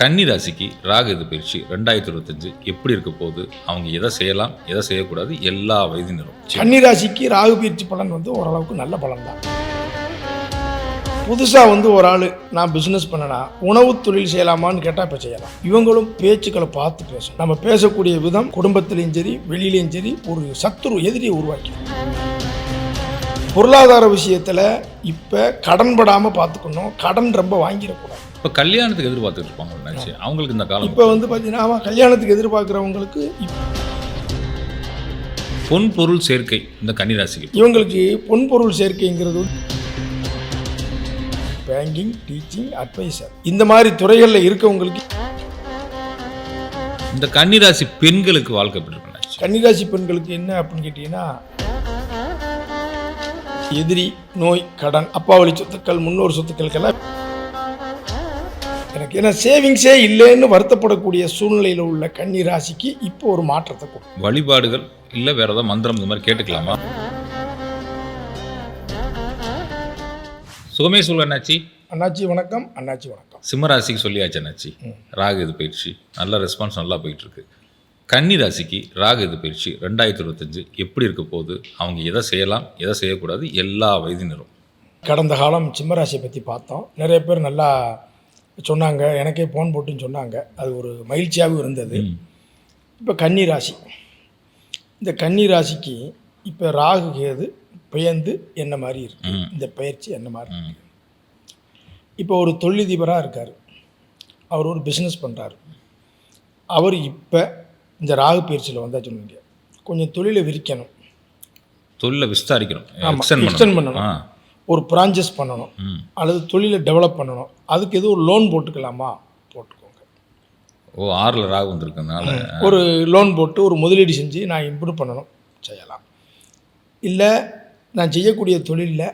கன்னிராசிக்கு ராகு இது பயிற்சி ரெண்டாயிரத்தி இருபத்தஞ்சு எப்படி இருக்க போகுது? அவங்க எதை செய்யலாம் எதை செய்யக்கூடாது? எல்லா வயதினரும் கன்னிராசிக்கு ராகு பயிற்சி பலன் வந்து ஓரளவுக்கு நல்ல பலன் தான் புதுசாக வந்து ஒரு ஆள் நான் பிஸ்னஸ் பண்ணனா உணவு தொழில் செய்யலாமான்னு கேட்டால் இப்போ செய்யலாம். இவங்களும் பேச்சுக்களை பார்த்து பேசணும். நம்ம பேசக்கூடிய விதம் குடும்பத்திலையும் சரி வெளியிலையும் சரி ஒரு சத்துரு எதிரியை உருவாக்கி பொருளாதார விஷயத்தில் இப்போ கடன் படாமல் பார்த்துக்கணும். கடன் ரொம்ப வாங்கிடக்கூடாது. இப்போ கல்யாணத்துக்கு எதிர்பார்த்துட்டு இருப்பாங்க நினைச்சு. அவங்களுக்கு இந்த காலம் இப்போ வந்து பார்த்தீங்கன்னா அவன் கல்யாணத்துக்கு எதிர்பார்க்குறவங்களுக்கு பொன் பொருள் சேர்க்கை இந்த கன்னி ராசிக்கு இவங்களுக்கு பொன்பொருள் சேர்க்கைங்கிறது பேங்கிங் டீச்சிங் அட்வைசர். இந்த மாதிரி துறைகளில் இருக்கவங்களுக்கு இந்த கன்னி ராசி பெண்களுக்கு வாழ்க்கை எப்படி இருக்கும் கன்னிராசி பெண்களுக்கு என்ன அப்படின்னு கேட்டிங்கன்னா எதிரி நோய் கடன் அப்பா வழி சொத்துக்கள் முன்னோர் சொத்துக்களுக்கெல்லாம் ஏன்னா சேவிங்ஸே இல்லைன்னு வருத்தப்படக்கூடிய சூழ்நிலையில் உள்ள கன்னி ராசிக்கு இப்போ ஒரு மாற்றத்தை கொடுக்கும் வழிபாடுகள் இல்லை வேற ஏதாவது மந்திரம் இந்த மாதிரி கேட்டுக்கலாமா? சுகமே சொல்ல அண்ணாச்சி. அண்ணாச்சி வணக்கம். அண்ணாச்சி வணக்கம். சிம்ம ராசிக்கு சொல்லியாச்சு அண்ணாச்சி. ராகு இது பயிற்சி. நல்ல ரெஸ்பான்ஸ் நல்லா போயிட்டு இருக்கு கன்னி ராசிக்கு ராகு இது பயிற்சி ரெண்டாயிரத்தி இருபத்தஞ்சு எப்படி இருக்க போகுது? அவங்க எதை செய்யலாம் எதை செய்யக்கூடாது? எல்லா வயதினரும். கடந்த காலம் சிம்மராசியை பற்றி பார்த்தோம். நிறைய பேர் நல்லா சொன்னாங்க. எனக்கே ஃபோன் போட்டுன்னு சொன்னாங்க. அது ஒரு மகிழ்ச்சியாகவும் இருந்தது. இப்போ கன்னி ராசி. இந்த கன்னி ராசிக்கு இப்போ ராகு கேது பெயர்ந்து என்ன மாதிரி இருக்கு. இந்த பயிற்சி என்ன மாதிரி ம். இருக்கு? இப்போ ஒரு தொழிலதிபராக இருக்கார். அவர் ஒரு பிஸ்னஸ் பண்ணுறாரு அவர் இப்போ இந்த ராகு பயிற்சியில் வந்தால் சொன்னீங்க கொஞ்சம் தொழிலை விரிக்கணும். தொழிலை விஸ்தாரிக்கணும். எக்ஸ்டெண்ட் பண்ணணும். ஒரு பிரான்ச்சஸ் பண்ணணும். அல்லது தொழிலை டெவலப் பண்ணணும். அதுக்கு எதுவும் லோன் போட்டுக்கலாமா? போட்டுக்கோங்க. ஓ ஆறில் ராகு வந்திருக்கனால. ஒரு லோன் போட்டு ஒரு முதலீடு செஞ்சு நான் இம்ப்ரூவ் பண்ணணும். செய்யலாம். இல்லை நான் செய்யக்கூடிய தொழிலில்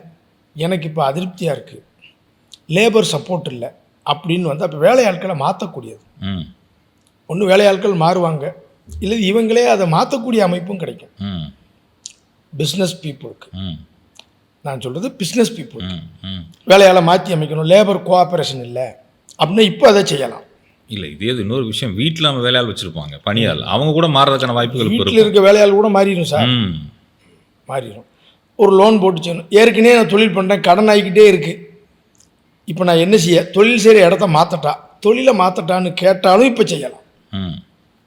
எனக்கு இப்போ அதிருப்தியாக இருக்குது லேபர் சப்போர்ட் இல்லை. அப்படின்னு வந்து அப்போ வேலையாட்களை மாற்றக்கூடியது ஒன்று வேலையாட்கள் மாறுவாங்க. இல்லை இவங்களே அதை மாற்றக்கூடிய அமைப்பும் கிடைக்கும். ம். பிஸ்னஸ் பீப்புளுக்கு ம். நான் சொல்கிறது பிஸ்னஸ் பீப்புள் வேலையால் மாற்றி அமைக்கணும். லேபர் கோஆப்ரேஷன் இல்லை. அப்படின்னா இப்போ அதை செய்யலாம். இல்லை இதே இன்னொரு விஷயம் வீட்டில் நம்ம வேலையாள் வச்சுருப்பாங்க பணியாள். அவங்க கூட மாறுறதுக்கான வாய்ப்புகள் வீட்டில் இருக்க வேலையாள் கூட மாறிடும் சார். மாறிடும் ஒரு லோன் போட்டு செய்யணும். ஏற்கனவே நான் தொழில் பண்ணுறேன் கடன் ஆகிக்கிட்டே இருக்குது இப்போ நான் என்ன செய்ய? தொழில் செய்கிற இடத்த மாற்றட்டா தொழிலை மாற்றட்டான்னு கேட்டாலும் இப்போ செய்யலாம். ம்.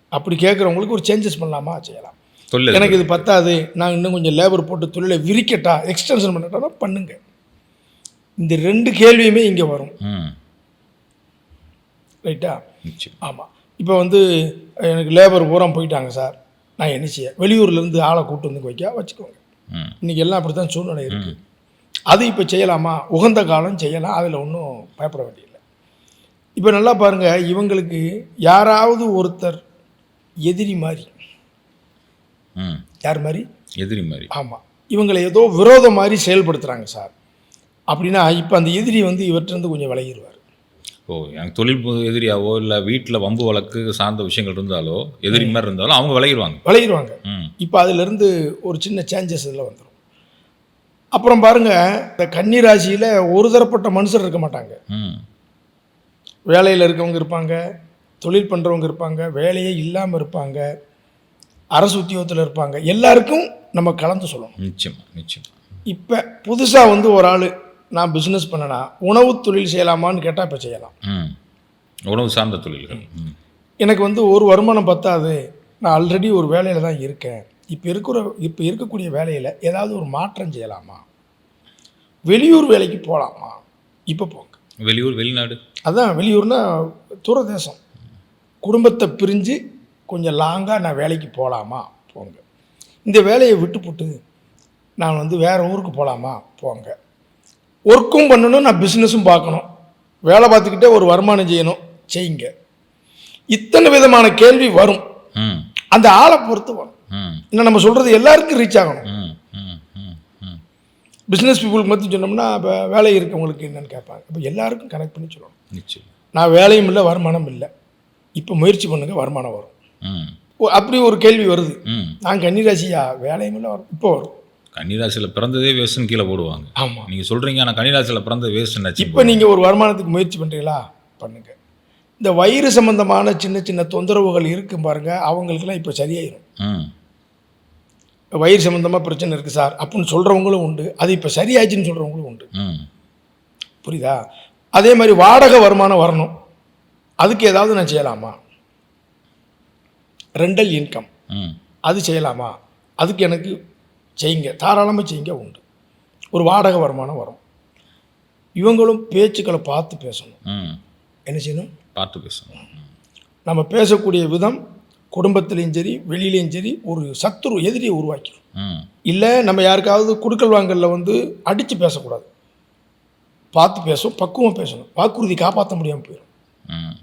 அப்படி கேட்குறவங்களுக்கு ஒரு சேஞ்சஸ் பண்ணலாமா? செய்யலாம். தொழில் எனக்கு இது பத்தாது. நான் இன்னும் கொஞ்சம் லேபர் போட்டு தொழிலை விரிக்கட்டா எக்ஸ்டென்ஷன் பண்ணட்டானா பண்ணுங்க. இந்த ரெண்டு கேள்வியுமே இங்கே வரும். ரைட்டா? ஆமாம் இப்போ வந்து எனக்கு லேபர் பூரா போயிட்டாங்க சார் நான் என்ன செய்ய? வெளியூர்லேருந்து ஆளை கூட்டு வந்து வைக்க வச்சுக்கோங்க. இன்றைக்கி எல்லாம் அப்படி தான் சூழ்நிலை இருக்குது அது இப்போ செய்யலாமா? உகந்த காலம் செய்யலாம். அதில் ஒன்றும் பயப்பட வேண்டியதில்லை. இப்போ நல்லா பாருங்கள் இவங்களுக்கு யாராவது ஒருத்தர் எதிரி மாதிரி யார் மாதிரி? எதிரி மாதிரி. ஆமாம் இவங்களை ஏதோ விரோதம் மாதிரி செயல்படுத்துகிறாங்க சார். அப்படின்னா இப்போ அந்த எதிரி வந்து இவற்றிருந்து கொஞ்சம் விலகிடுவார் ஓ எனக்கு தொழில் எதிரியாவோ இல்லை வீட்டில் வம்பு வழக்கு சார்ந்த விஷயங்கள் இருந்தாலோ எதிரி மாதிரி இருந்தாலும் அவங்க விளையிடுவாங்க விலகிடுவாங்க ம். இப்போ அதிலிருந்து ஒரு சின்ன சேஞ்சஸ் இதில் வந்துடும் அப்புறம் பாருங்கள் இந்த கன்னி ராசியில் ஒரு தரப்பட்ட மனுஷர் இருக்க மாட்டாங்க. ம். வேலையில் இருக்கவங்க இருப்பாங்க தொழில் பண்ணுறவங்க இருப்பாங்க வேலையே இல்லாமல் இருப்பாங்க. அரசு உத்தியோகத்தில் இருப்பாங்க. எல்லாருக்கும் நம்ம கலந்து சொல்லணும். நிச்சயமா நிச்சயம். இப்போ புதுசாக வந்து ஒரு ஆள் நான் பிஸ்னஸ் பண்ணனா உணவு தொழில் செய்யலாமான்னு கேட்டால் இப்போ செய்யலாம். உணவு சார்ந்த தொழில்கள். எனக்கு வந்து ஒரு வருமானம் பத்தாது. நான் ஆல்ரெடி ஒரு வேலையில் தான் இருக்கேன். இப்போ இருக்கிற இப்போ இருக்கக்கூடிய வேலையில் ஏதாவது ஒரு மாற்றம் செய்யலாமா? வெளியூர் வேலைக்கு போகலாமா இப்போ போங்க. வெளியூர் வெளிநாடு? அதான் வெளியூர்னா தூரதேசம். குடும்பத்தை பிரிஞ்சு கொஞ்சம் லாங்காக நான் வேலைக்கு போகலாமா போங்க. இந்த வேலையை விட்டுப்புட்டு நான் வந்து வேறு ஊருக்கு போகலாமா போங்க. ஒர்க்கும் பண்ணணும் நான் பிஸ்னஸும் பார்க்கணும். வேலை பார்த்துக்கிட்டே ஒரு வருமானம் செய்யணும். செய்யுங்க. இத்தனை விதமான கேள்வி வரும். அந்த ஆளை பொறுத்து வரும். இன்னும் நம்ம சொல்கிறது எல்லாருக்கும் ரீச் ஆகணும். பிஸ்னஸ் பீப்புளுக்கு மட்டும் சொன்னோம்னா இப்போ வேலை இருக்கவங்களுக்கு என்னன்னு கேட்பாங்க. இப்போ எல்லாருக்கும் கனெக்ட் பண்ணி சொல்லணும். நிச்சயம். நான் வேலையும் இல்லை வருமானம் இல்லை. இப்போ முயற்சி பண்ணுங்க வருமானம் வரும். அப்படி ஒரு கேள்வி வருது. நான் கன்னிராசியா? வேலையும் இல்லை வரும். இப்போ வரும். கன்னிராசியில் பிறந்ததே வேஸ்ட்னு கீழே போடுவாங்க. ஆமாம் நீங்கள் சொல்கிறீங்க ஆனால் கன்னிராசியில் பிறந்த வேஸ்ட் என்னாச்சு இப்போ நீங்கள் ஒரு வருமானத்துக்கு முயற்சி பண்ணுறீங்களா பண்ணுங்க. இந்த வயிறு சம்பந்தமான சின்ன சின்ன தொந்தரவுகள் இருக்கும் பாருங்க அவங்களுக்கெல்லாம் இப்போ சரியாயிரும். ம். வயிறு சம்பந்தமாக பிரச்சனை இருக்குது சார் அப்படின்னு சொல்கிறவங்களும் உண்டு. அது இப்போ சரியாச்சுன்னு சொல்கிறவங்களும் உண்டு. புரியுதா? அதே மாதிரி வாடகை வருமானம் வரணும். அதுக்கு ஏதாவது நான் செய்யலாமா? ரெண்டல் இன்கம் அது செய்யலாமா? அதுக்கு எனக்கு செய்யுங்க. தாராளமாக செய்யுங்க உண்டு. ஒரு வாடகை வருமானம் வரும். இவங்களும் பேச்சுக்களை பார்த்து பேசணும். ம். என்ன செய்யணும்? பார்த்து பேசணும். நம்ம பேசக்கூடிய விதம் குடும்பத்துலேயும் சரி வெளியிலையும் சரி ஒரு சத்துரு எதிரியை உருவாக்கிடும் இல்லை நம்ம யாருக்காவது குடுக்கல் வாங்கல்ல வந்து அடித்து பேசக்கூடாது. பார்த்து பேசும் பக்குவம் பேசணும். வாக்குறுதி காப்பாற்ற முடியாமல் போயிடும்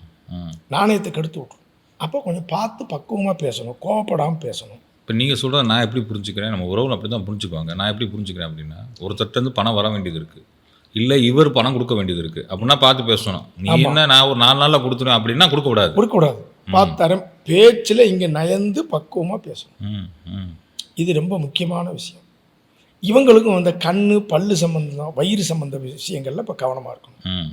நாணயத்தை கெடுத்து விட்ரும் அப்போ கொஞ்சம் பார்த்து பக்குவமாக பேசணும் கோவப்படாமல் பேசணும். இப்போ நீங்கள் சொல்கிறத நான் எப்படி புரிஞ்சுக்கிறேன் நம்ம உறவுல அப்படி தான் புரிஞ்சுக்குவாங்க. நான் எப்படி புரிஞ்சுக்கிறேன் அப்படின்னா ஒருத்தர்ட்டேருந்து பணம் வர வேண்டியது இருக்குது இல்லை இவர் பணம் கொடுக்க வேண்டியது இருக்குது அப்படின்னா பார்த்து பேசணும். நீ என்ன நான் ஒரு நாலு நாளில் கொடுத்துருவேன் அப்படின்னா கொடுக்கக்கூடாது கொடுக்கக்கூடாது பார்த்து பேச்சில் இங்கே நயந்து பக்குவமாக பேசணும். இது ரொம்ப முக்கியமான விஷயம். இவங்களுக்கும் அந்த கண் பல்லு சம்பந்தம் வயிறு சம்பந்த விஷயங்கள்ல இப்போ கவனமாக இருக்கணும்.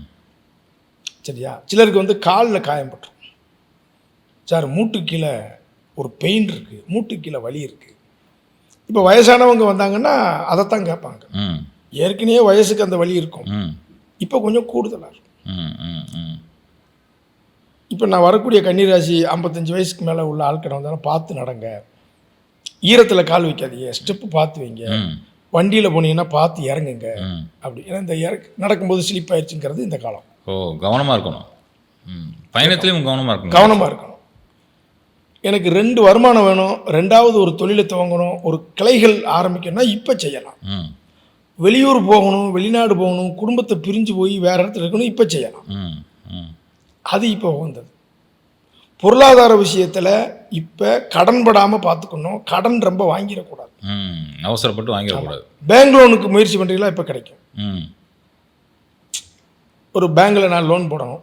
சரியா? சிலருக்கு வந்து காலில் காயம் பட்டுரும். சார் மூட்டு கீழே ஒரு பெயின் இருக்குது மூட்டு கீழே வலி இருக்குது இப்போ வயசானவங்க வந்தாங்கன்னா அதைத்தான் கேட்பாங்க. ம். ஏற்கனவே வயசுக்கு அந்த வலி இருக்கும். இப்போ கொஞ்சம் கூடுதலாக இருக்கும். இப்போ நான் வரக்கூடிய கன்னிராசி ஐம்பத்தஞ்சு வயசுக்கு மேலே உள்ள ஆட்கள் வந்தாலும் பார்த்து நடங்க. ஈரத்தில் கால் வைக்காதீங்க. ஸ்டெப்பு பார்த்து வைங்க. வண்டியில் போனீங்கன்னா பார்த்து இறங்குங்க. அப்படி. ஏன்னா இந்த இறக்கு நடக்கும்போது ஸ்லிப் ஆயிடுச்சுங்கிறது இந்த காலம். ஓ கவனமாக இருக்கணும். பயணத்துலேயும் கவனமாக இருக்கணும். கவனமாக இருக்கணும். எனக்கு ரெண்டு வருமானம் வேணும் ரெண்டாவது ஒரு தொழிலை துவங்கணும் ஒரு கிளைகள் ஆரம்பிக்கணும்னா இப்போ செய்யலாம். வெளியூர் போகணும் வெளிநாடு போகணும் குடும்பத்தை பிரிஞ்சு போய் வேறு இடத்துல இருக்கணும் இப்போ செய்யலாம். அது இப்போ உகந்தது. பொருளாதார விஷயத்தில் இப்போ கடன் படாமல் பார்த்துக்கணும் கடன் ரொம்ப வாங்கிடக்கூடாது. அவசரப்பட்டு வாங்கிடக்கூடாது. பேங்க் லோனுக்கு முயற்சி பண்ணுறீங்களா இப்போ கிடைக்கும். ஒரு பேங்க்கில் நான் லோன் போடணும்.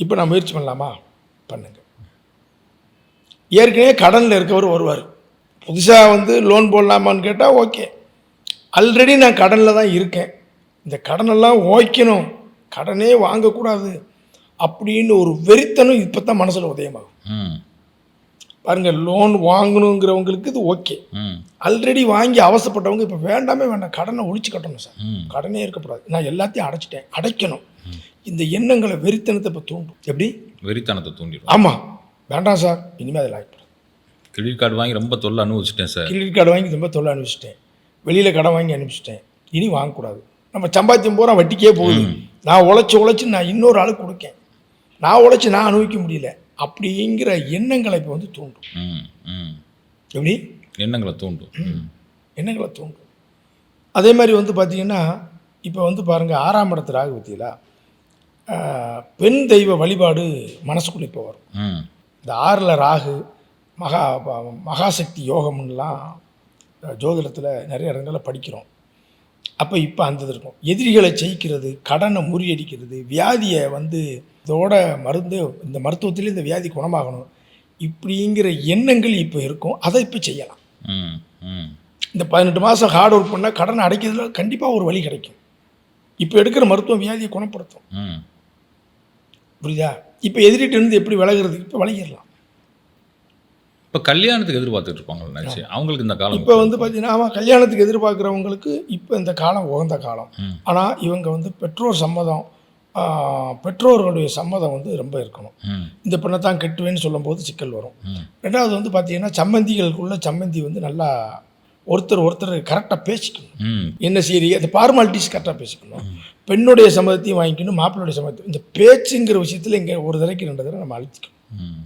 இப்போ நான் முயற்சி பண்ணலாமா? பண்ணுங்க. ஏற்கனவே கடனில் இருக்கவர் வருவார். புதுசாக வந்து லோன் போடலாமான்னு கேட்டால் ஓகே ஆல்ரெடி நான் கடனில் தான் இருக்கேன். இந்த கடனெல்லாம் ஓய்க்கணும். கடனே வாங்கக்கூடாது. அப்படின்னு ஒரு வெறித்தனம் இப்போ தான் மனசில் உதயமாகும். பாருங்கள் லோன் வாங்கணுங்கிறவங்களுக்கு இது ஓகே ஆல்ரெடி வாங்கி அவசப்பட்டவங்க இப்போ வேண்டாமே வேண்டாம். கடனை ஒழிச்சு கட்டணும் சார். கடனே இருக்கக்கூடாது. நான் எல்லாத்தையும் அடைச்சிட்டேன். அடைக்கணும். இந்த எண்ணங்களை வெறித்தனத்தை இப்போ தூண்டும். எப்படி? வெறித்தனத்தை தூண்டிடும். ஆமாம் வேண்டாம் சார் இனிமேல் அதில் ஆகிப்படும் கிரெடிட் கார்டு வாங்கி ரொம்ப தொல்லை அனுபவிச்சிட்டேன் சார். கிரெடிட் கார்டு வாங்கி ரொம்ப தொல்லை அனுப்பிச்சிட்டேன் வெளியில் கடன் வாங்கி அனுப்பிச்சிட்டேன் இனி வாங்கக்கூடாது. நம்ம சம்பாத்தியம் பூரா வட்டிக்கே போகுது. நான் உழைச்சி உழைச்சி நான் இன்னொரு ஆளுக்கு கொடுக்கேன். நான் உழைச்சி நான் அனுபவிக்க முடியல. அப்படிங்கிற எண்ணங்களை இப்போ வந்து தூண்டும். எப்படி? எண்ணங்களை தூண்டும். எண்ணங்களை தூண்டும். அதே மாதிரி வந்து பார்த்திங்கன்னா இப்போ வந்து பாருங்கள் ஆறாம் இடத்துல ராகு பற்றியில பெண் தெய்வ வழிபாடு மனசுக்குள்ளே இப்போ வரும். ம். இந்த ஆறில் ராகு மகா மகாசக்தி யோகம்லாம் ஜோதிடத்தில் நிறைய இடங்களில் படிக்கிறோம். அப்போ இப்போ அந்த இருக்கும். எதிரிகளை ஜெயிக்கிறது கடனை முறியடிக்கிறது வியாதியை வந்து இதோட மருந்து இந்த மருத்துவத்திலே இந்த வியாதி குணமாகணும் இப்படிங்கிற எண்ணங்கள் இப்போ இருக்கும். அதை இப்போ செய்யலாம். இந்த பதினெட்டு மாதம் ஹார்ட் ஒர்க் பண்ணால் கடனை அடைக்கிறதுல கண்டிப்பாக ஒரு வழி கிடைக்கும். இப்போ எடுக்கிற மருத்துவம் வியாதியை குணப்படுத்தும். புரியுதா? இப்போ எதிரிட்டு இருந்து எப்படி விலகிறது? இப்போ விலகிடலாம். இப்போ கல்யாணத்துக்கு எதிர்பார்த்துட்டு இருப்பாங்க அவங்களுக்கு இந்த காலம் இப்போ வந்து பார்த்தீங்கன்னா ஆமாம் கல்யாணத்துக்கு எதிர்பார்க்குறவங்களுக்கு இப்போ இந்த காலம் உகந்த காலம். ஆனால் இவங்க வந்து பெற்றோர் சம்மதம் பெற்றோர்களுடைய சம்மதம் வந்து ரொம்ப இருக்கணும். இந்த பெண்ணை தான் கட்டுவேன்னு சொல்லும்போது சிக்கல் வரும். ரெண்டாவது வந்து பார்த்தீங்கன்னா சம்மந்திகளுக்குள்ள சம்மந்தி வந்து நல்லா ஒருத்தர் ஒருத்தர் கரெக்டாக பேசிக்கணும். என்ன சரி அந்த ஃபார்மாலிட்டிஸ் கரெக்டாக பேசிக்கணும். பெண்ணுடைய சம்மதத்தையும் வாங்கிக்கணும் மாப்பிள்ளுடைய சம்மதத்தையும். இந்த பேச்சுங்கிற விஷயத்தில் இங்கே ஒரு தடவைக்கு ரெண்டு தடவை நம்ம அழிச்சிக்கணும் ம்.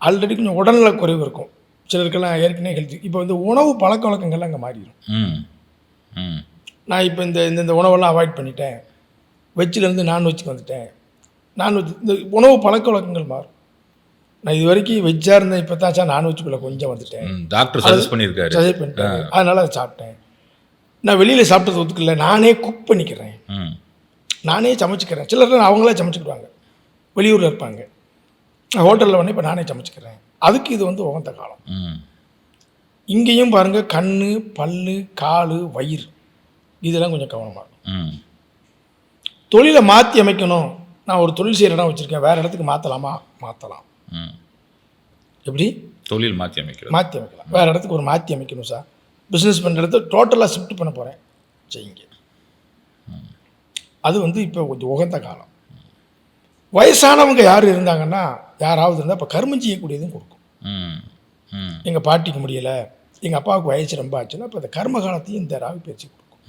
ஆல்ரெடி கொஞ்சம் உடல்நல குறைவு இருக்கும். சிலருக்கெல்லாம் ஏற்கனவே ஹெல்த் இப்போ வந்து உணவு பழக்க வழக்கங்கள்லாம் அங்கே மாறிடும் ம். ம். நான் இப்போ இந்த இந்த உணவெல்லாம் அவாய்ட் பண்ணிட்டேன். வெஜ்ஜிலேருந்து நான்வெஜ்க்கு வந்துட்டேன். நான்வெஜ் இந்த உணவு பழக்க வழக்கங்கள் மாறும். நான் இது வரைக்கும் வெஜ்ஜாக இருந்தேன் இப்போ தான் சார் நான்வெஜ்குள்ளே கொஞ்சம் வந்துட்டேன். டாக்டர் சஜஸ்ட் பண்ணியிருக்காரு. சஜஸ்ட் பண்ணிட்டேன் அதனால் அதை சாப்பிட்டேன். நான் வெளியில் சாப்பிட்டது ஒத்துக்கல. நானே குக் பண்ணிக்கிறேன். ம். நானே சமைச்சிக்கிறேன். சிலர் அவங்களே சமைச்சிக்கிடுவாங்க. வெளியூரில் இருப்பாங்க. நான் ஹோட்டலில் வந்து இப்போ நானே சமைச்சிக்கிறேன். அதுக்கு இது வந்து உகந்த காலம். ம். இங்கேயும் பாருங்கள் கண் பல்லு கால் வயிறு. இதெல்லாம் கொஞ்சம் கவனமாக இருக்கும் ம். தொழிலை மாற்றி அமைக்கணும். நான் ஒரு தொழில் செய்கிற இடம் வச்சுருக்கேன். வேறு இடத்துக்கு மாற்றலாமா மாற்றலாம் ம். எப்படி? தொழில் மாற்றி அமைக்கிறது. மாற்றி அமைக்கலாம். வேறு இடத்துக்கு ஒரு மாற்றி அமைக்கணும் சார். பிஸ்னஸ் பண்ணுற இடத்த டோட்டலாக ஷிஃப்ட் பண்ண போகிறேன் செய்யுங்க அது வந்து இப்போ கொஞ்சம் உகந்த காலம். வயசானவங்க யார் இருந்தாங்கன்னா யாராவது இருந்தால் இப்போ கருமம் செய்யக்கூடியதும் கொடுக்கும். எங்கள் பாட்டிக்கு முடியலை எங்கள் அப்பாவுக்கு வயசு ரொம்ப ஆச்சுன்னா இப்போ இந்த கர்ம காலத்தையும் இந்த ராகு பயிற்சி கொடுக்கும்.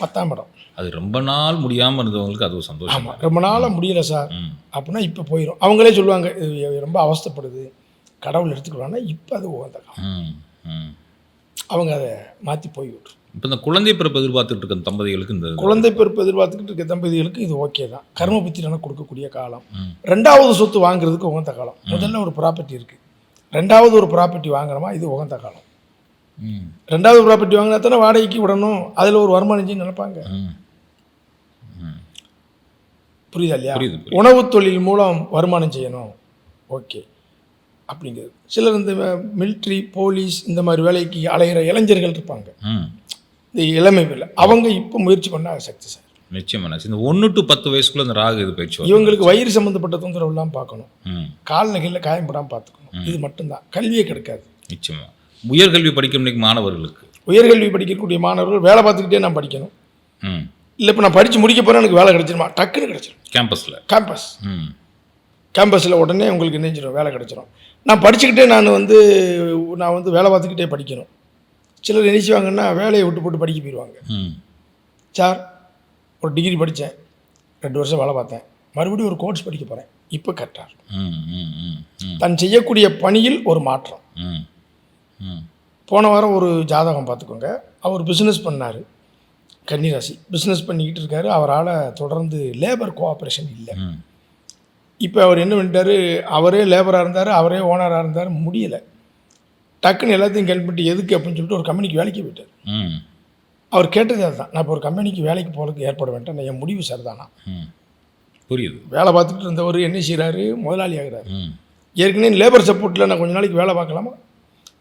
பத்தாம் இடம். அது ரொம்ப நாள் முடியாமல் இருந்தவங்களுக்கு அது ஒரு சந்தோஷம். ஆமாம் ரொம்ப நாளாக முடியல சார். அப்படின்னா இப்போ போயிடும் அவங்களே சொல்லுவாங்க இது ரொம்ப அவஸ்தைப்படுது. கடவுள் எடுத்துக்கிடுவாங்கன்னா இப்போ அது உகந்த காலம். அவங்க அதை மாற்றி போய் விட்டுரும் இப்போ இந்த குழந்தை பிறப்பு எதிர்பார்த்துட்டு இருக்க தம்பதிகளுக்கு இந்த குழந்தை பிறப்பு எதிர்பார்த்துக்கிட்டு இருக்க தம்பதிகளுக்கு இது ஓகே தான். கர்ம புத்திரனை கொடுக்கக்கூடிய காலம். ரெண்டாவது சொத்து வாங்குறதுக்கு உகந்த காலம். முதல்ல ஒரு ப்ராப்பர்ட்டி இருக்குது ரெண்டாவது ஒரு ப்ராப்பர்ட்டி வாங்குறோமா இது உகந்த காலம். ரெண்டாவது ப்ராப்பர்ட்டி வாங்கினா தானே வாடகைக்கு விடணும். அதில் ஒரு வருமானம் நினைப்பாங்க. புரியுதா இல்லையா. உணவு தொழில் மூலம் வருமானம் செய்யணும். ஓகே அப்படிங்கிறது. சிலர் இந்த மிலிட்ரி போலீஸ் இந்த மாதிரி வேலைக்கு அலைகிற இளைஞர்கள் இருப்பாங்க. இந்த இளமை வேலை. அவங்க இப்போ முயற்சி பண்ணால் சக்ஸஸ் ஆகும் நிச்சயமா நிச்சயம். இந்த ஒன்று டு பத்து வயசுக்குள்ள இந்த ராகு இது வரும் இவங்களுக்கு வயிறு சம்மந்தப்பட்ட தொந்தரவுலாம் பார்க்கணும். ம். காலில் கீழே காயப்படாமல் பார்த்துக்கணும். இது மட்டும்தான். கல்வியே கிடைக்காது. நிச்சயமா. உயர்கல்வி படிக்கும் மாணவர்களுக்கு. உயர்கல்வி படிக்கக்கூடிய மாணவர்கள் வேலை பார்த்துக்கிட்டே நான் படிக்கணும். இல்லை இப்போ நான் படித்து முடிக்க போகிறேன் எனக்கு வேலை கிடைச்சிருமா? டக்குன்னு கிடைச்சிரும். கேம்பஸில் கேம்பஸ் கேம்பஸில் உடனே உங்களுக்கு நினைச்சிடும் வேலை கிடைச்சிரும். நான் படிச்சுக்கிட்டே நான் வந்து நான் வந்து வேலை பார்த்துக்கிட்டே படிக்கணும். சிலர் நினைச்சுவாங்கன்னா வேலையை விட்டு போட்டு படிக்க போயிடுவாங்க சார் ஒரு டிகிரி படித்தேன். ரெண்டு வருஷம் வேலை பார்த்தேன். மறுபடியும் ஒரு கோர்ஸ் படிக்க போகிறேன் இப்போ கரெக்டாக இருக்கும் தன் செய்யக்கூடிய பணியில் ஒரு மாற்றம். போன வாரம் ஒரு ஜாதகம் பார்த்துக்கோங்க. அவர் பிஸ்னஸ் பண்ணார். கன்னிராசி. பிஸ்னஸ் பண்ணிக்கிட்டு இருக்காரு. அவரால் தொடர்ந்து லேபர் கோஆப்ரேஷன் இல்லை. இப்போ அவர் என்ன பண்ணிட்டாரு? அவரே லேபராக இருந்தார் அவரே ஓனராக இருந்தார் முடியலை. டக்குன்னு எல்லாத்தையும் கேள்விப்பட்டு எதுக்கு அப்படின்னு சொல்லிட்டு ஒரு கம்பெனிக்கு வேலைக்கு போயிட்டார். ம். அவர் கேட்டது அதுதான். நான் இப்போ ஒரு கம்பெனிக்கு வேலைக்கு போகிறதுக்கு ஏற்பட வேண்டாம் நான் என் முடிவு சரிதானா? புரியுது. வேலை பார்த்துட்டு இருந்தவர் என்ன செய்கிறாரு முதலாளி ஆகிறாரு. ஏற்கனவே லேபர் சப்போர்ட்டில் நான் கொஞ்ச நாளைக்கு வேலை பார்க்கலாமா?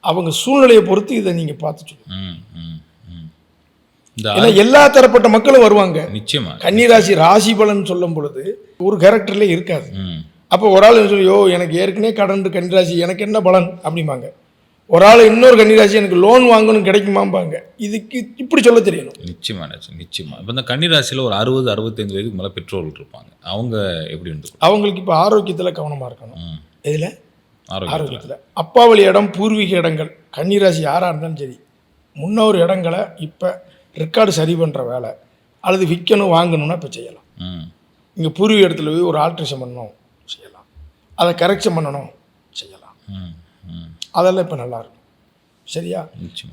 அவங்க சூழ்நிலையை பொறுத்து இதை நீங்கள் பார்த்து சொல்லுங்கள் ம் ம் ம் இந்த ஏன்னா எல்லா தரப்பட்ட மக்களும் வருவாங்க. நிச்சயமா. கன்னிராசி ராசி பலன் சொல்லும் பொழுது ஒரு கேரக்டர்ல இருக்காது. அப்போ ஒரு ஆள் சொல்லி யோ எனக்கு ஏற்கனவே கடன் கன்னிராசி எனக்கு என்ன பலன்? அப்படிம்பாங்க. ஒரு ஆள் இன்னொரு கன்னிராசி எனக்கு லோன் வாங்கணும் கிடைக்குமாம்பாங்க. இதுக்கு இப்படி சொல்ல தெரியணும். நிச்சயமா நிச்சயம் இப்போ இந்த கன்னிராசியில் ஒரு அறுபது அறுபத்தைந்து வயதுக்கு மேலே பெற்றோர்கள் இருப்பாங்க. அவங்க எப்படி இருந்து அவங்களுக்கு இப்போ ஆரோக்கியத்தில் கவனமாக இருக்கணும். ஆரோக்கியம் ஆரோக்கியத்தில். அப்பாவளி இடம் பூர்வீக இடங்கள். கன்னிராசி யாராக இருந்தாலும் சரி முன்னோர் இடங்களை இப்போ ரெக்கார்டு சரி பண்ணுற வேலை. அல்லது விற்கணும் வாங்கணும்னா இப்போ செய்யலாம். இங்கே பூர்வீக இடத்துல போய் ஒரு ஆல்ட்ரேஷன் பண்ணணும் செய்யலாம். அதை கரெக்ஷன் பண்ணணும் செய்யலாம். அதெல்லாம் இப்போ நல்லாயிருக்கும் சரியா?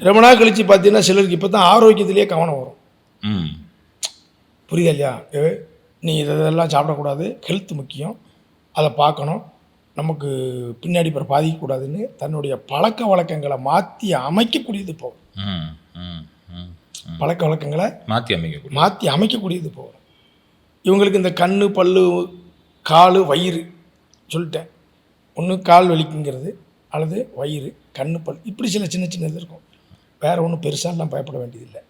ரொம்ப நாள் கழித்து பார்த்தீங்கன்னா சிலருக்கு இப்போ தான் ஆரோக்கியத்திலேயே கவனம் வரும். ம். புரியுதா இல்லையா? நீ இதை இதெல்லாம் சாப்பிடக்கூடாது. ஹெல்த் முக்கியம். அதை பார்க்கணும். நமக்கு பின்னாடி பாதிக்கக்கூடாதுன்னு தன்னுடைய பழக்க வழக்கங்களை மாற்றி அமைக்கக்கூடியது ம். பழக்க வழக்கங்களை மாற்றி அமைக்கக்கூடிய மாற்றி அமைக்கக்கூடியது போகும் இவங்களுக்கு இந்த கண் பல்லு கால் வயிறு சொல்லிட்டேன். ஒன்று கால் வலிக்குங்கிறது அல்லது வயிறு கண் பல் இப்படி சில சின்ன சின்ன இது இருக்கும். வேறு ஒன்றும் பெருசாலாம் பயப்பட வேண்டியதில்லை.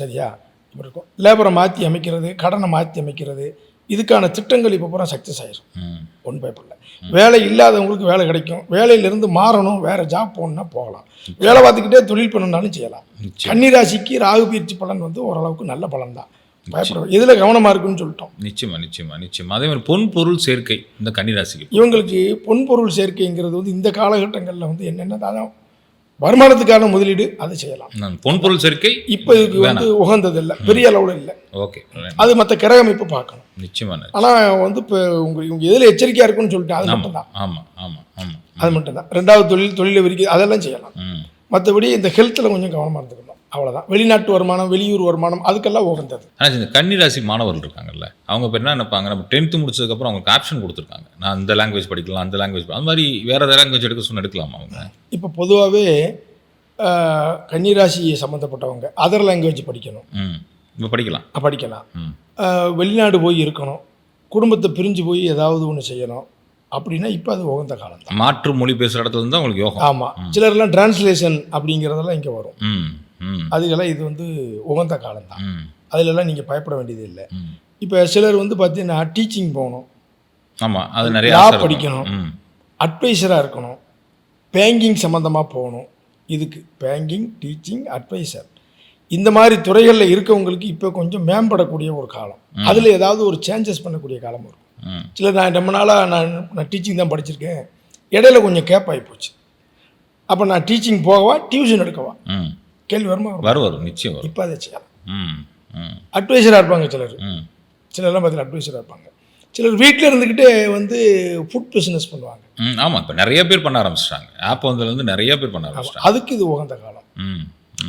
சரியா? இப்படி இருக்கும். லேபரை மாற்றி அமைக்கிறது கடனை மாற்றி அமைக்கிறது இதுக்கான திட்டங்கள் இப்போ பூரா சக்ஸஸ் ஆயிரும். ம். ஒன்றும் பயப்படல. வேலை இல்லாதவங்களுக்கு வேலை கிடைக்கும். வேலையிலேருந்து மாறணும். வேறு ஜாப் போகணுன்னா போகலாம். வேலை பார்த்துக்கிட்டே தொழில் பண்ணணும்னாலும் செய்யலாம். கன்னிராசிக்கு ராகு பயிற்சி பலன் வந்து ஓரளவுக்கு நல்ல பலன் தான். எதில் கவனமாக இருக்குன்னு சொல்லிட்டோம். நிச்சயமா நிச்சயமா நிச்சயமா. அதே மாதிரி பொன் பொருள் சேர்க்கை இந்த கன்னிராசிக்கு. இவங்களுக்கு பொன்பொருள் சேர்க்கைங்கிறது வந்து இந்த காலகட்டங்களில் வந்து என்னென்ன அதான் வருமானத்துக்கான முதலீடு அதை செய்யலாம். நான் பொன் பொருள் சேர்க்கை இப்போ இதுக்கு வந்து உகந்தது இல்லை பெரிய அளவில் இல்லை. ஓகே. அது மற்ற கிரகமைப்பு பார்க்கணும். நிச்சயமா நிச்சயம். ஆனால் வந்து இப்போ உங்க இவங்க எதில் எச்சரிக்கையாக இருக்குன்னு சொல்லிட்டு அது மட்டும்தான். ஆமா ஆமா ஆமா. அது மட்டும்தான். ரெண்டாவது தொழில் தொழிலை விரிக்க அதெல்லாம் செய்யலாம். மற்றபடி இந்த ஹெல்த்தில் கொஞ்சம் கவனமாக இருந்துக்கணும். அவ்வளோதான் வெளிநாட்டு வருமானம் வெளியூர் வருமானம் அதுக்கெல்லாம் உகந்தது. ஆனால் இந்த கன்னிராசி மாணவர்கள் இருக்காங்கல்ல அவங்க இப்போ என்ன நினைப்பாங்க நம்ம டென்த்து முடிச்சதுக்கப்புறம் அவங்களுக்கு ஆப்ஷன் கொடுத்துருக்காங்க. நான் இந்த லாங்குவேஜ் படிக்கலாம் அந்த லாங்குவேஜ் அந்த மாதிரி வேற ஏதாவது லாங்குவேஜ் எடுக்க சொன்ன எடுக்கலாமா அவங்க? இப்போ பொதுவாகவே கன்னிராசி சம்மந்தப்பட்டவங்க அதர் லாங்குவேஜ் படிக்கணும். ம். இப்போ படிக்கலாம். படிக்கலாம். வெளிநாடு போய் இருக்கணும். குடும்பத்தை பிரிஞ்சு போய் ஏதாவது ஒன்று செய்யணும். அப்படின்னா இப்போ அது உகந்த காலம் மாற்று மொழி பேசுகிற இடத்துல இருந்தால் உங்களுக்கு யோகம். ஆமாம் சிலர்லாம் டிரான்ஸ்லேஷன் அப்படிங்கிறதெல்லாம் இங்கே வரும். ம். அதுக்கெல்லாம் இது வந்து உகந்த காலம் தான் அதிலெல்லாம் நீங்கள் பயப்பட வேண்டியது இல்லை. இப்போ சிலர் வந்து பார்த்தீங்கன்னா டீச்சிங் போகணும். ஆமா அது நிறைய. படிக்கணும். அட்வைசராக இருக்கணும். பேங்கிங் சம்மந்தமாக போகணும். இதுக்கு பேங்கிங் டீச்சிங் அட்வைசர் இந்த மாதிரி துறைகளில் இருக்கவங்களுக்கு இப்போ கொஞ்சம் மேம்படக்கூடிய ஒரு காலம். அதில் ஏதாவது ஒரு சேஞ்சஸ் பண்ணக்கூடிய காலம் இருக்கும். ம். சிலர் நான் ரொம்ப நாளாக நான் நான் டீச்சிங் தான் படிச்சிருக்கேன். இடையில கொஞ்சம் கேப் ஆகி போச்சு. அப்போ நான் டீச்சிங் போகவா டியூஷன் எடுக்கவா? கேள்வி வருமா? வரும் வரும். நிச்சயம் வரும். இப்போ அதை செய்யலாம். அட்வைசராக இருப்பாங்க சிலர். சிலர்லாம் பார்த்தீங்கன்னா அட்வைசராக இருப்பாங்க. சிலர் வீட்டில் இருந்துக்கிட்டே வந்து ஃபுட் பிஸ்னஸ் பண்ணுவாங்க. ஆமாம் இப்போ நிறைய பேர் பண்ண ஆரம்பிச்சிட்டாங்க. ஆப் வந்ததுலேருந்து நிறைய பேர் பண்ண ஆரம்பிச்சிட்டாங்க. அதுக்கு இது உகந்த காலம். ம்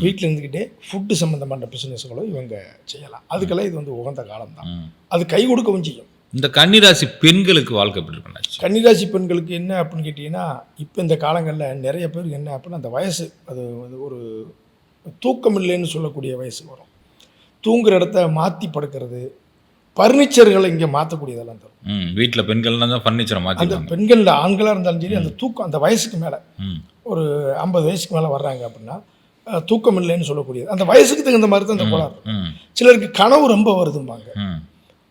வீட்டில் இருந்துக்கிட்டே ஃபுட்டு சம்மந்தமான பிஸ்னஸ்களும் இவங்க செய்யலாம். அதுக்கெல்லாம் இது வந்து உகந்த காலம் தான். அது கை கொடுக்கவும் செய்யும். இந்த கன்னிராசி பெண்களுக்கு வாழ்க்கை எப்படி இருக்குன்னாச்சு கன்னிராசி பெண்களுக்கு என்ன அப்படின்னு கேட்டிங்கன்னா இப்போ இந்த காலங்களில் நிறைய பேருக்கு என்ன அப்படின்னா அந்த வயசு அது ஒரு தூக்கம் இல்லைன்னு சொல்லக்கூடிய வயசு வரும். தூங்குற இடத்த மாற்றி படுக்கிறது பர்னிச்சர்களை இங்கே மாற்றக்கூடியதெல்லாம் தரும். வீட்டில் பெண்கள்லாம் தான் ஃபர்னிச்சரை அந்த மாற்றிடுவாங்க பெண்களில் ஆண்களாக இருந்தாலும் சரி அந்த தூக்கம் அந்த வயசுக்கு மேலே ஒரு ஐம்பது வயசுக்கு மேலே வர்றாங்க அப்படின்னா தூக்கம் இல்லைன்னு சொல்லக்கூடியது. அந்த வயசுக்கு தகுந்த மாதிரி தான் அந்த கோளாறு. சிலருக்கு கனவு ரொம்ப வருதும்பாங்க.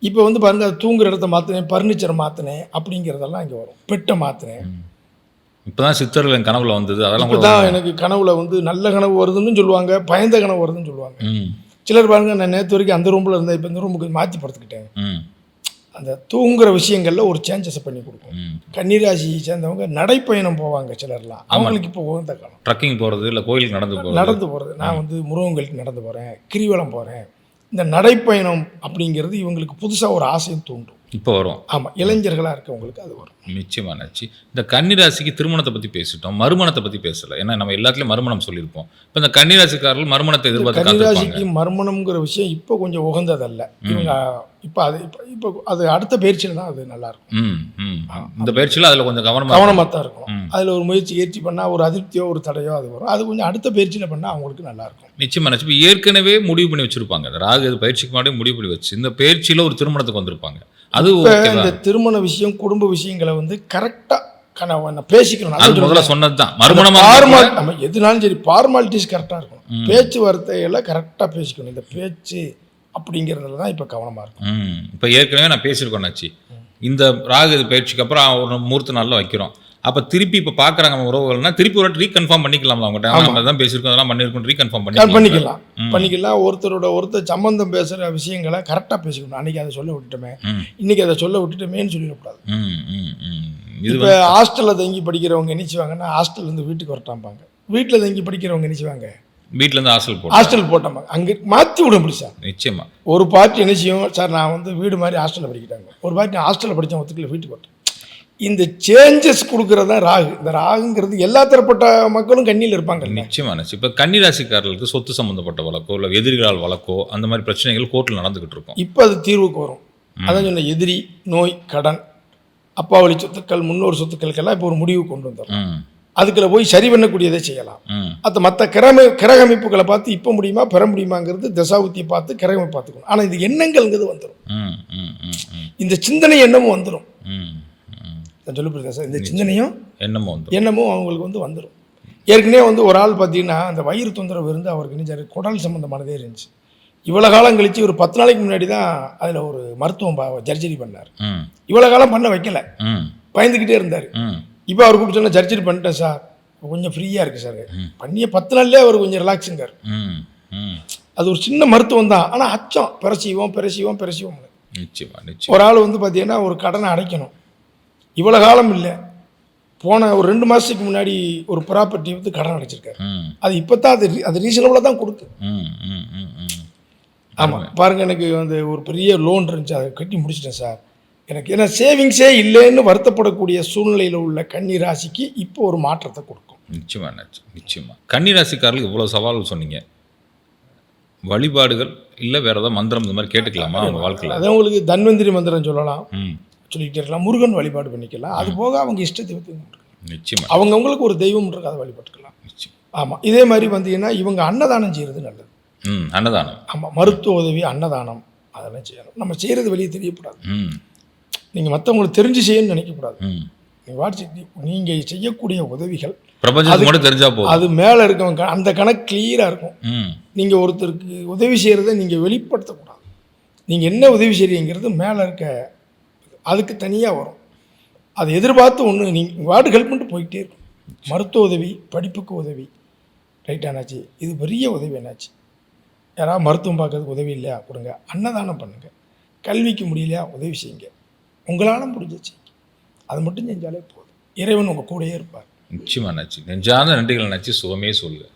இப்போ வந்து பாருங்க அது தூங்குற இடத்த மாற்றினேன் பர்னிச்சரை மாற்றினேன் அப்படிங்கிறதெல்லாம் இங்கே வரும். பெட்டை மாற்றினேன் இப்போ தான் சித்தர்கள் என் கனவுல வந்தது. அதெல்லாம் கூட தான் எனக்கு கனவுல வந்து நல்ல கனவு வருதுன்னு சொல்லுவாங்க பயந்த கனவு வருதுன்னு சொல்லுவாங்க. சிலர் பாருங்க நான் நேற்று வரைக்கும் அந்த ரூமில் இருந்தேன் இப்போ இந்த ரூமுக்கு மாற்றி படுத்துக்கிட்டேன். அந்த தூங்குற விஷயங்களில் ஒரு சேஞ்சஸை பண்ணி கொடுக்கும். ம். கன்னிராசியை சேர்ந்தவங்க நடைப்பயணம் போவாங்க சிலர்லாம். அவங்களுக்கு இப்போ உகந்த காலம். ட்ரக்கிங் போகிறது இல்லை கோயிலுக்கு நடந்து போகிறது நடந்து போகிறது நான் வந்து முருகங்களுக்கு நடந்து போகிறேன் கிரிவலம் போகிறேன் இந்த நடைப்பயணம் அப்படிங்கிறது இவங்களுக்கு புதுசாக ஒரு ஆசையும் தூண்டும். இப்போ வரும். ஆமாம் இளைஞர்களாக இருக்கவங்களுக்கு அது வரும். நிச்சயமானாச்சு. இந்த கன்னிராசிக்கு திருமணத்தை பற்றி பேசிட்டோம். மறுமணத்தை பற்றி பேசல. ஏன்னா நம்ம எல்லாத்துலேயும் மறுமணம் சொல்லியிருப்போம். இப்போ இந்த கன்னிராசிக்காரர்கள் மறுமணத்தை எதிர்பார்த்து கன்னிராசிக்கு மர்மணம்ங்கிற விஷயம் இப்போ கொஞ்சம் உகந்ததல்ல. இவங்க இப்போ அது இப்போ இப்போ அது அடுத்த பயிற்சியில் தான் அது நல்லா இருக்கும் ம் ம். இந்த பயிற்சியில் அதில் கொஞ்சம் கவனமாக கவனமாக தான் இருக்கும். அதில் ஒரு முயற்சி ஏற்றி பண்ணால் ஒரு அதிருப்தியோ ஒரு தடையோ அது வரும். அது கொஞ்சம் அடுத்த பயிற்சியில் பண்ணால் அவங்களுக்கு நல்லா இருக்கும் நிச்சயமானாச்சு. இப்போ ஏற்கனவே முடிவு பண்ணி வச்சிருப்பாங்க. ராகு பயிற்சிக்கு முன்னாடி முடிவு பண்ணி வச்சு இந்த பயிற்சியில் ஒரு திருமணத்துக்கு வந்திருப்பாங்க. அது இந்த திருமண விஷயம் குடும்ப விஷயங்களை வந்து கரெக்டாக கன பேசிக்கணும் அது நல்லா முதல்ல சொன்னது தான் ஃபார்மால் நம்ம எதுனாலும் சரி ஃபார்மாலிட்டிஸ் கரெக்டாக இருக்கணும். பேச்சுவார்த்தைகளை கரெக்டாக பேசிக்கணும். இந்த பேச்சு அப்படிங்கிறதுல தான் இப்போ கவனமாக இருக்கும் இப்போ ஏற்கனவே நான் பேசியிருக்கோம்னாச்சு இந்த ராகு பயிற்சிக்கு அப்புறம் ஒரு முகூர்த்த நாளில் வைக்கிறோம். அப்போ திருப்பி இப்போ பார்க்குறாங்க நம்ம உறவுகள்னா திருப்பி ஒரு ரீகன்ஃபார்ம் பண்ணிக்கலாம்ல அவங்ககிட்ட. நம்ம தான் பேசியிருக்கோம் அதெல்லாம் பண்ணியிருக்கோம் ரீகன்ஃபார்ம் பண்ணிக்கலாம். பண்ணிக்கலாம் பண்ணிக்கலாம். ஒருத்தரோட ஒருத்தர் சம்பந்தம் பேசுகிற விஷயங்களை கரெக்டாக பேசிக்கணும். அன்றைக்கி அதை சொல்ல விட்டுட்டோமே. இன்னைக்கு அதை சொல்ல விட்டுட்டோமேன்னு சொல்லிடக்கூடாது. இப்போ ஹாஸ்டலில் தங்கி படிக்கிறவங்க என்ன செய்வாங்கன்னா ஹாஸ்டல்ல இருந்து வீட்டுக்கு வரட்டாம்பாங்க. வீட்டில் தங்கி படிக்கிறவங்க என்ன செய்வாங்க? வீட்டிலேருந்து ஹாஸ்டல் போட்டு ஹாஸ்டல் போட்டாம்பாங்க. அங்கே மாற்றி விட முடியும் சார் நிச்சயமா. ஒரு பார்ட்டி என்ன செய்யும்? சார் நான் வந்து வீடு மாதிரி ஹாஸ்டலில் படிக்கிட்டாங்க. ஒரு பார்ட்டி ஹாஸ்டலில் படித்தேன் ஒத்துக்கல வீட்டுக்கு வரட்டேன் இந்த சேஞ்சஸ் கொடுக்கறது தான் ராகு. இந்த ராகுங்கிறது எல்லா தரப்பட்ட மக்களும் கண்ணியில் இருப்பாங்க நிச்சயமானச்சு இப்போ கன்னிராசிக்காரர்களுக்கு சொத்து சம்மந்தப்பட்ட வழக்கோ இல்லை எதிரிகளால் வழக்கோ அந்த மாதிரி பிரச்சனைகள் கோர்ட்டில் நடந்துகிட்டு இருக்கும். இப்போ அது தீர்வுக்கு வரும். அதான் சொன்ன எதிரி நோய் கடன் அப்பா வழி சொத்துக்கள் முன்னோர் சொத்துக்களுக்கெல்லாம் இப்போ ஒரு முடிவு கொண்டு வந்துடும் அதுக்குள்ள போய் சரி பண்ணக்கூடியதை செய்யலாம். அது மற்ற கிரம கிரகமைப்புகளை பார்த்து இப்போ முடியுமா பெற முடியுமாங்கிறது தசாபுத்தியை பார்த்து கிரகமை பார்த்துக்கணும். ஆனால் இந்த எண்ணங்கள்ங்கிறது வந்துடும் இந்த சிந்தனை எண்ணமும் வந்துடும் நான் சொல்லி புரியுதா சார் இந்த சிந்தனையும் என்னமோ வந்து எண்ணமும் அவங்களுக்கு வந்து வந்துடும் ஏற்கனவே வந்து ஒரு ஆள் பார்த்தீங்கன்னா அந்த வயிறு தொந்தரவு இருந்து அவருக்கு நினைச்சாரு குடல் சம்மந்தமானதே இருந்துச்சு. இவ்வளோ காலம் கழிச்சு ஒரு பத்து நாளைக்கு முன்னாடி தான் அதில் ஒரு மருத்துவம் பா சர்ஜரி பண்ணார். இவ்வளோ காலம் பண்ண வைக்கல. பயந்துக்கிட்டே இருந்தார். இப்போ அவர் கூப்பிட்டு சொன்னால் சர்ஜரி பண்ணிட்டேன் சார். கொஞ்சம் ஃப்ரீயாக இருக்குது சார். பண்ணிய பத்து நாள்லேயே அவர் கொஞ்சம் ரிலாக்ஸுங்கார் அது ஒரு சின்ன மருத்துவம் தான். ஆனால் அச்சம். பிறசிவோம் பிறசிவோம் பிறசிவோம் ஒரு ஆள் வந்து பார்த்தீங்கன்னா ஒரு கடனை அடைக்கணும். இவ்வளோ காலம் இல்லை. போன ஒரு ரெண்டு மாதத்துக்கு முன்னாடி ஒரு ப்ராப்பர்ட்டி வந்து கடன் அடைச்சிருக்காரு. அது இப்போ தான் அது அது ரீசனபுளாக தான் கொடுக்கு ஆமாம் பாருங்கள் எனக்கு வந்து ஒரு பெரிய லோன் இருந்துச்சு. அதை கட்டி முடிச்சிட்டேன் சார். எனக்கு ஏன்னா சேவிங்ஸே இல்லைன்னு வருத்தப்படக்கூடிய சூழ்நிலையில் உள்ள கன்னி ராசிக்கு இப்போ ஒரு மாற்றத்தை கொடுக்கும். நிச்சயமா நிச்சயம். நிச்சயமா கன்னிராசிக்காரர்களுக்கு இவ்வளோ சவால்கள் சொன்னீங்க. வழிபாடுகள் இல்லை வேற ஏதாவது மந்திரம் இந்த மாதிரி கேட்டுக்கலாமா அவங்க வாழ்க்கையில்? அதான் உங்களுக்கு தன்வந்திரி மந்திரம் சொல்லலாம். சொல்லிக்கிட்டே இருக்கலாம் முருகன் வழிபாடு பண்ணிக்கலாம். அது போக அவங்க இஷ்ட தெய்வத்தை நிச்சயமா. அவங்கவுங்களுக்கு ஒரு தெய்வம் இருக்கு அதை வழிபட்டுக்கலாம். நிச்சயம். ஆமாம் இதே மாதிரி வந்தீங்கன்னா இவங்க அன்னதானம் செய்கிறது நல்லது. ம் அன்னதானம். ஆமாம் மருத்துவ உதவி அன்னதானம் அதெல்லாம் செய்யணும். நம்ம செய்கிறது வெளியே தெரியக்கூடாது. ம். நீங்கள் மற்றவங்களுக்கு தெரிஞ்சு செய்யணும்னு நினைக்கக்கூடாது. வாட்ஸ்அப் நீங்கள் செய்யக்கூடிய உதவிகள் பிரபஞ்சத்துக்கு மட்டும் தெரிஞ்சா போதும். அது மேலே இருக்கவங்க அந்த கணக்கு கிளியராக இருக்கும். ம். நீங்கள் ஒருத்தருக்கு உதவி செய்கிறத நீங்கள் வெளிப்படுத்தக்கூடாது. நீங்கள் என்ன உதவி செய்றீங்கிறது மேலே இருக்க அதுக்கு தனியாக வரும். அதை எதிர்பார்த்து ஒன்று நீங்கள் வார்டு ஹெல்ப் பண்ணிட்டு போயிட்டே இருக்கும். மருத்துவ உதவி படிப்புக்கு உதவி. ரைட் அண்ணாச்சி? இது பெரிய உதவி என்னாச்சு யாராவது மருத்துவம் பார்க்கறதுக்கு உதவி இல்லையா? கொடுங்க. அன்னதானம் பண்ணுங்கள் கல்விக்கு முடியலையா? உதவி செய்யுங்க. உங்களால் முடிஞ்சிச்சு அது மட்டும் செஞ்சாலே போதும். இறைவன் உங்கள் கூடயே இருப்பார். நிச்சயமா நச்சு நெஞ்சான நன்றிகள் நச்சு சுகமே சொல்லுங்கள்